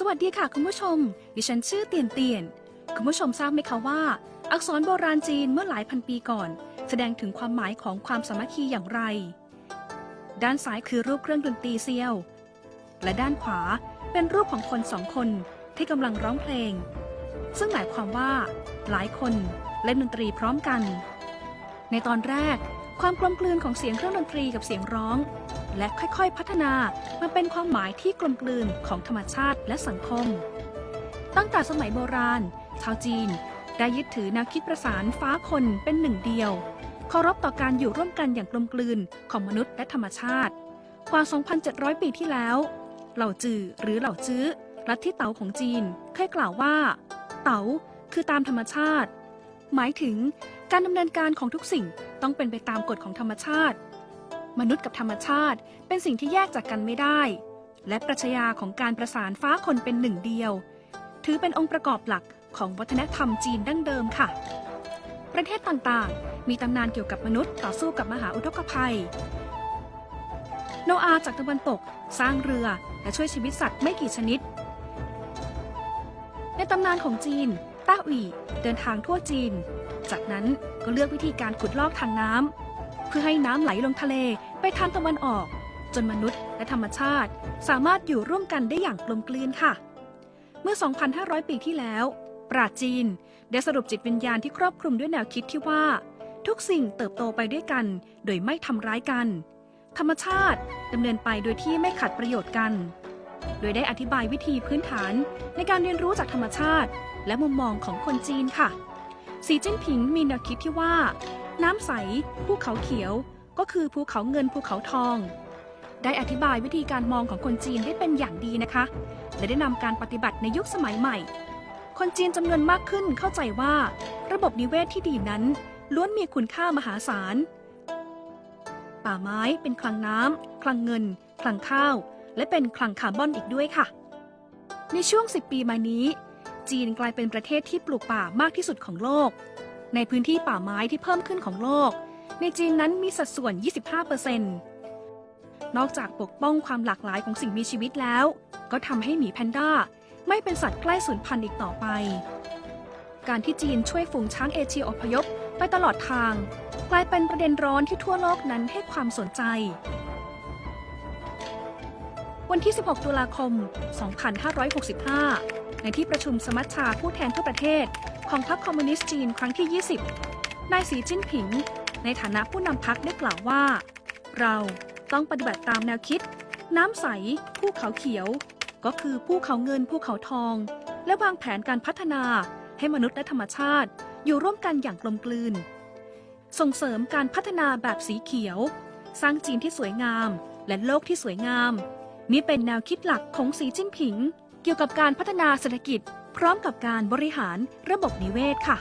สวัสดีค่ะคุณผู้ชม ดิฉันชื่อเตียนเตียน คุณผู้ชมทราบไหมคะว่า อักษรโบราณจีนเมื่อหลายพันปีก่อน แสดงถึงความหมายของความสามัคคีอย่างไร ด้านซ้ายคือรูปเครื่องดนตรีเซียว และด้านขวาเป็นรูปของคนสองคนที่กำลังร้องเพลง ซึ่งหมายความว่า หลายคนเล่นดนตรีพร้อมกัน ในตอนแรก ความกลมกลืนของเสียงเครื่องดนตรีกับเสียงร้อง และค่อยๆพัฒนามาเป็นความหมายที่กลมกลืนของธรรมชาติและสังคม ตั้งแต่สมัยโบราณ ชาวจีน ได้ยึดถือแนวคิดประสานฟ้าคนเป็นหนึ่งเดียว เคารพต่อการอยู่ร่วมกันอย่างกลมกลืนของมนุษย์และธรรมชาติ กว่า 2,700 ปีที่แล้ว เหล่าจือหรือเหล่าจื้อลัฐทธิเต๋าของจีนเคยกล่าวว่า เต๋าคือตามธรรมชาติ หมายถึงการดำเนินการของทุกสิ่งต้องเป็นไปตามกฎของธรรมชาติ มนุษย์กับธรรมชาติเป็นสิ่งที่แยกจากกันไม่ได้ และปรัชญาของการประสานฟ้าคนเป็นหนึ่งเดียว ถือเป็นองค์ประกอบหลักของวัฒนธรรมจีนดั้งเดิมค่ะ ประเทศต่างๆ มีตำนานเกี่ยวกับมนุษย์ต่อสู้กับมหาอุทกภัย โนอาจากตะวันตกสร้างเรือและช่วยชีวิตสัตว์ไม่กี่ชนิด ในตำนานของจีน ต้าหวี่เดินทางทั่วจีน จากนั้นก็เลือกวิธีการขุดลอกทางน้ำ เพื่อให้น้ำไหลลงทะเลไปทางตะวันออก จนมนุษย์และธรรมชาติ สามารถอยู่ร่วมกันได้อย่างกลมกลืนค่ะ เมื่อ 2,500 ปีที่แล้ว ปราจีน ได้สรุปจิตวิญญาณที่ครอบคลุมด้วยแนวคิดที่ว่า ทุกสิ่งเติบโตไปด้วยกัน โดยไม่ทำร้ายกัน ธรรมชาติดำเนินไปโดยที่ไม่ขัดประโยชน์กัน โดยได้อธิบายวิธีพื้นฐานในการเรียนรู้จากธรรมชาติ และมุมมองของคนจีนค่ะ สีจิ้นผิงมีแนวคิดที่ว่า น้ำใส ภูเขาเขียว ก็คือภูเขาเงินภูเขาทอง ได้อธิบายวิธีการมองของคนจีนได้เป็นอย่างดีนะคะ และได้นำการปฏิบัติในยุคสมัยใหม่ คนจีนจำนวนมากขึ้นเข้าใจว่า ระบบนิเวศที่ดีนั้น ล้วนมีคุณค่ามหาศาล ป่าไม้เป็นคลังน้ำคลังเงิน คลังข้าว และเป็นคลังคาร์บอนอีกด้วยค่ะ ในช่วง 10 ปีมานี้ จีนกลายเป็นประเทศที่ปลูกป่ามากที่สุดของโลก ในพื้นที่ป่าไม้ที่เพิ่มขึ้นของโลก ในจีนนั้นมีสัดส่วน 25%นอกจากปกป้องความหลากหลายของสิ่งมีชีวิตแล้ว ก็ทำให้หมีแพนด้าไม่เป็นสัตว์ใกล้สูญพันธุ์อีกต่อไป การที่จีนช่วยฝูงช้างเอเชียอพยพไปตลอดทาง กลายเป็นประเด็นร้อนที่ทั่วโลกนั้นให้ความสนใจ วันที่ 16 ตุลาคม 2565 ในที่ประชุมสมัชชาผู้แทนทั่วประเทศ ของพรรคคอมมิวนิสต์จีนครั้งที่ 20 นายสีจิ้นผิง ในฐานะผู้นำพรรคได้กล่าวว่า เราต้องปฏิบัติตามแนวคิด น้ำใสภูเขาเขียว ก็คือภูเขาเงินภูเขาทอง และวางแผนการพัฒนาให้มนุษย์และธรรมชาติอยู่ร่วมกันอย่างกลมกลืน ส่งเสริมการพัฒนาแบบสีเขียว สร้างจีนที่สวยงาม และโลกที่สวยงาม นี่เป็นแนวคิดหลักของสีจิ้นผิง เกี่ยวกับการพัฒนาเศรษฐกิจ พร้อมกับการบริหารระบบนิเวศค่ะ